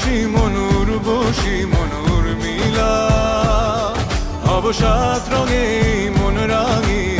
খুশি মনুর বসি মনুর মিলা। অবসাদ রঙে মন রাঙিয়ে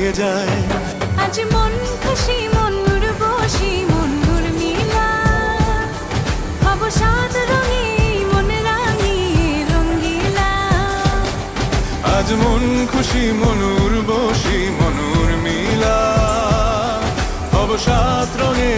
এঁকে যায়? আজ মন খুশি মন বসি মনুর মিলা। হব সাত রঙে মন রাঙি রঙ্গিলা আজ মন খুশি মনুর বসি মনুর মিলা। অবসাদ রঙে